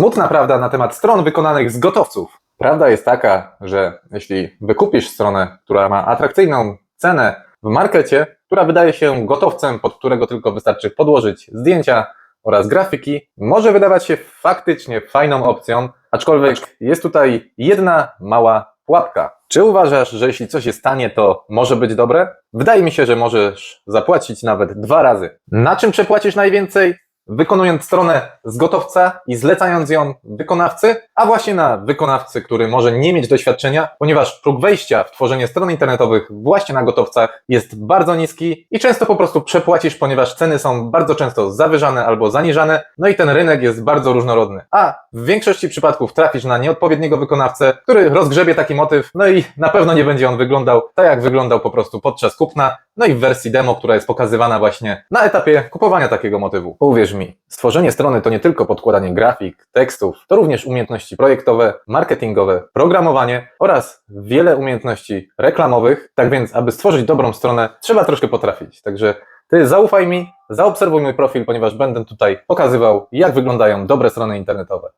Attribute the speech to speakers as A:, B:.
A: Smutna prawda na temat stron wykonanych z gotowców. Prawda jest taka, że jeśli wykupisz stronę, która ma atrakcyjną cenę w markecie, która wydaje się gotowcem, pod którego tylko wystarczy podłożyć zdjęcia oraz grafiki, może wydawać się faktycznie fajną opcją, aczkolwiek jest tutaj jedna mała pułapka. Czy uważasz, że jeśli coś jest tanie, to może być dobre? Wydaje mi się, że możesz zapłacić nawet dwa razy. Na czym przepłacisz najwięcej? Wykonując stronę z gotowca i zlecając ją wykonawcy, a właśnie na wykonawcy, który może nie mieć doświadczenia, ponieważ próg wejścia w tworzenie stron internetowych właśnie na gotowcach jest bardzo niski i często po prostu przepłacisz, ponieważ ceny są bardzo często zawyżane albo zaniżane, no i ten rynek jest bardzo różnorodny. A w większości przypadków trafisz na nieodpowiedniego wykonawcę, który rozgrzebie taki motyw, no i na pewno nie będzie on wyglądał tak, jak wyglądał po prostu podczas kupna, no i w wersji demo, która jest pokazywana właśnie na etapie kupowania takiego motywu. Uwierz mi, stworzenie strony to nie tylko podkładanie grafik, tekstów, to również umiejętności projektowe, marketingowe, programowanie oraz wiele umiejętności reklamowych. Tak więc, aby stworzyć dobrą stronę, trzeba troszkę potrafić. Także ty zaufaj mi, zaobserwuj mój profil, ponieważ będę tutaj pokazywał, jak wyglądają dobre strony internetowe.